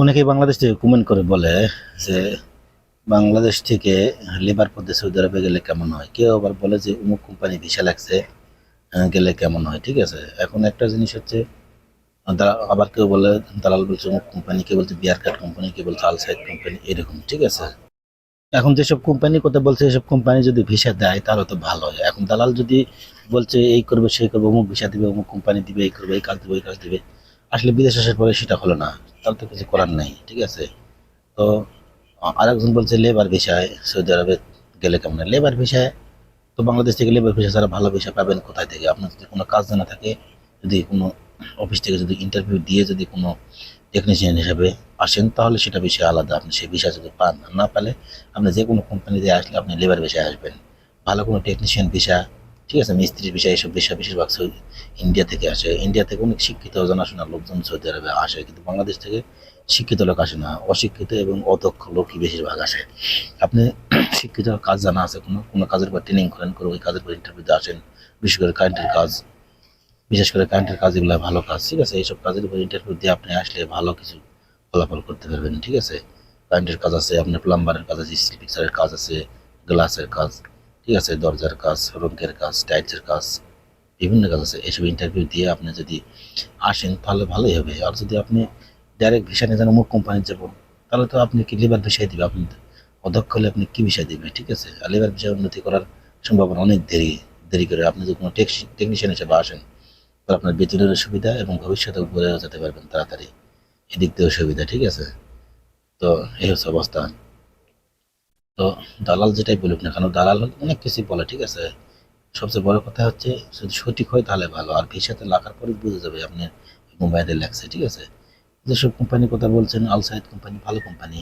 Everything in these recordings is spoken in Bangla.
অনেকেই বাংলাদেশ থেকে কমেন্ট করে বলে যে, বাংলাদেশ থেকে লেবার পথে সৌদি আরবে গেলে কেমন হয়? কেউ আবার বলে যে অমুক কোম্পানি ভিসা লাগছে গেলে কেমন হয়? ঠিক আছে? এখন একটা জিনিস হচ্ছে আবার কেউ বলে, দালাল বলছে অমুক কোম্পানি কেউ বলছে বিয়ার কার্ড কোম্পানি কেউ বলছে আলসাইড কোম্পানি এরকম, ঠিক আছে? এখন যেসব কোম্পানি কথা বলছে, এসব কোম্পানি যদি ভিসা দেয়, তাহলে তো ভালো হয়। এখন দালাল যদি বলছে, এই করবে সেই করবে অমুক ভিসা দিবে অমুক কোম্পানি দিবে, এই করবে, এই কাজ দিবে এই কাজ দিবে আসলে বিদেশ আসার পরে সেটা হলো না। তার তো কিছু করার নাই, ঠিক আছে? তো, আরেকজন বলছে লেবার ভিসায় সৌদি আরবে গেলে কেমন লেবার ভিসায় তো বাংলাদেশ থেকে লেবার ভিসা ছাড়া ভালো ভিসা পাবেন কোথায় থেকে? আপনার যদি কোনো কাজ জানা থাকে, যদি কোনো অফিস থেকে যদি ইন্টারভিউ দিয়ে যদি কোনো টেকনিশিয়ান হিসাবে আসেন, তাহলে সেটা বিষয় আলাদা। আপনি সেই ভিসা যদি পান, না পেলে আপনি যে কোনো কোম্পানিতে আসলে আপনি লেবার ভিসায় আসবেন। ভালো কোনো টেকনিশিয়ান ভিসা ঠিক আছে, মিস্ত্রির বিষয় এইসব বিষয় বেশিরভাগ ইন্ডিয়া থেকে আসে। ইন্ডিয়া থেকে অনেক শিক্ষিত জানাশোনা লোকজন সৌদি আরবে আসে, কিন্তু বাংলাদেশ থেকে শিক্ষিত লোক আসে না। অশিক্ষিত এবং অদক্ষ লোকই বেশিরভাগ আসে। আপনি শিক্ষিত কাজ জানা আছে কোনো? কোনো কাজের পর ট্রেনিং করেন করে ওই কাজের পর ইন্টারভিউতে আসেন, বিশেষ করে কারেন্টের কাজ, বিশেষ করে কারেন্টের কাজ এগুলো ভালো কাজ, ঠিক আছে? এইসব কাজের উপর ইন্টারভিউ দিয়ে আপনি আসলে ভালো কিছু ফলাফল করতে পারবেন, ঠিক আছে? কারেন্টের কাজ আছে, আপনার প্লাম্বারের কাজ আছে স্টিল পিকচারের কাজ আছে গ্লাসের কাজ। ঠিক আছে, দরজার কাজ রঙের কাজ, টাইলসের কাজ, বিভিন্ন কাজ আছে। এসব ইন্টারভিউ দিয়ে আপনি যদি আসেন, তাহলে ভালোই হবে। আর যদি আপনি ডাইরেক্ট ভিসা নিয়ে যান, অমুক কোম্পানি যাব, তাহলে তো আপনি কি লেবার ভিসাই দিবে? আপনি অদক্ষ হলে আপনি কি ভিসা দিবে? ঠিক আছে, আর লেবার ভিসা উন্নতি করার সম্ভাবনা অনেক দেরি দেরি করে। আপনি যদি কোনো টেকনিশিয়ান হিসেবে আসেন, তাহলে আপনার বেতনের সুবিধা এবং ভবিষ্যতে উপরে যেতে পারবেন তাড়াতাড়ি। এদিক দিয়েও সুবিধা, ঠিক আছে? তো এই হচ্ছে অবস্থা। তো দালাল যেটাই বলুক না কেন, দালাল অনেক কিছুই বলে, ঠিক আছে? সবচেয়ে বড় কথা হচ্ছে যদি সঠিক হয় তাহলে ভালো। আর ভিসাতে লাগার পরে বুঝে যাবে আপনি মোবাইলে লাগছে ঠিক আছে? যেসব কোম্পানির কথা বলছেন আলসাইড কোম্পানি ভালো কোম্পানি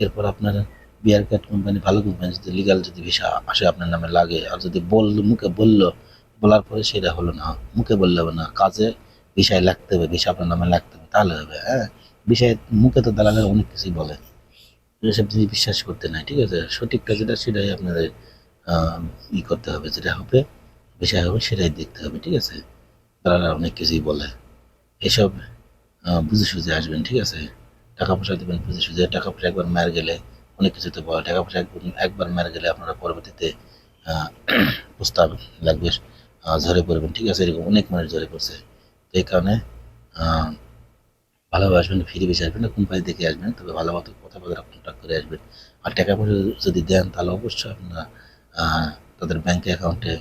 এরপর আপনার বিয়ার কার্ড কোম্পানি ভালো কোম্পানি যদি লিগাল যদি ভিসা আসে আপনার নামে লাগে, আর যদি বলল মুখে বলল, বলার পরে সেটা হলো না, মুখে বললে হবে না, কাজে বিষয় লাগতে হবে বিষয় আপনার নামে লাগতে হবে, তাহলে হবে হ্যাঁ? বিষয় মুখে তো দালালের অনেক কিছুই বলে। এসব জিনিস বিশ্বাস করতে নাই, ঠিক আছে? সঠিকটা যেটা সেটাই আপনাদের ই করতে হবে, যেটা হবে, বিষয় হবে সেটাই দেখতে হবে, ঠিক আছে? তারা অনেক কিছুই বলে। এসব বুঝে সুঝে আসবেন, ঠিক আছে? টাকা পয়সা দেবেন, বুঝে সুঝে। টাকা পয়সা একবার মার গেলে, অনেক কিছুতে বলে। টাকা পয়সা একবার মার গেলে আপনারা পরবর্তীতে প্রস্তাব লাগবে ঝরে পড়বেন, ঠিক আছে? এরকম অনেক মানুষ ঝরে পড়ছে। তো এই কারণে ভালোভাবে আসবেন ফিরে বেশি আসবেন না, কোম্পানি দেখে আসবেন, তবে ভালো মতো কথাবার্তা কন্ট্যাক্ট করে আসবেন। আর টাকা পয়সা যদি দেন, তাহলে অবশ্যই আপনারা তাদের ব্যাংক অ্যাকাউন্টে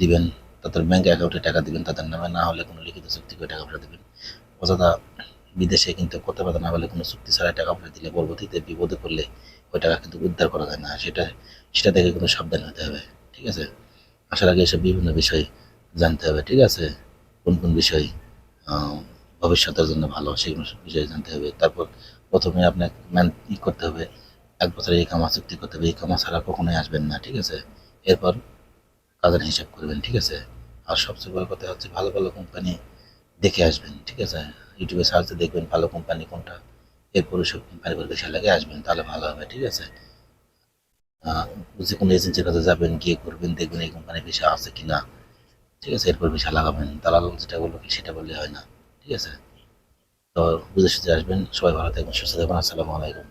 দিবেন। তাদের ব্যাংক অ্যাকাউন্টে টাকা দিবেন, তাদের নামে না হলে কোনো লিখিত চুক্তি করে টাকা পয়সা দেবেন। অযথা বিদেশে কিন্তু কথাবার্তা না হলে কোনো চুক্তি ছাড়া টাকা পয়সা দিলে পরবর্তীতে বিপদে পড়লে ওই টাকা কিন্তু উদ্ধার করা যায় না। সেটা সেটা থেকে কিন্তু সাবধান হতে হবে, ঠিক আছে? আসার আগে এসব বিভিন্ন বিষয় জানতে হবে, ঠিক আছে? কোন কোন বিষয় ভবিষ্যতের জন্য ভালো সেই বিষয়ে জানতে হবে। তারপর প্রথমে আপনাকে ম্যান ই করতে হবে, এক বছরে এই কামা চুক্তি করতে হবে। এই কামা ছাড়া কখনোই আসবেন না, ঠিক আছে? এরপর কাজের হিসাব করবেন, ঠিক আছে? আর সবচেয়ে বড় কথা হচ্ছে ভালো ভালো কোম্পানি দেখে আসবেন, ঠিক আছে? ইউটিউবে সার্চে দেখবেন ভালো কোম্পানি কোনটা, এরপর সব কোম্পানি করে বেশি লাগে আসবেন, তাহলে ভালো হবে, ঠিক আছে? যে কোনো এজেন্সির কাছে যাবেন, গিয়ে করবেন, দেখবেন এই কোম্পানি ভিসা আছে কি না ঠিক আছে? এরপর ভিসা লাগাবেন, দালাল যেটা বলব কি সেটা বললে হয় না। ঠিক আছে? তো বুঝে সুঝে আসবেন সবাই ভালো থাকবেন সুস্থ থাকবেন। আসসালামু আলাইকুম।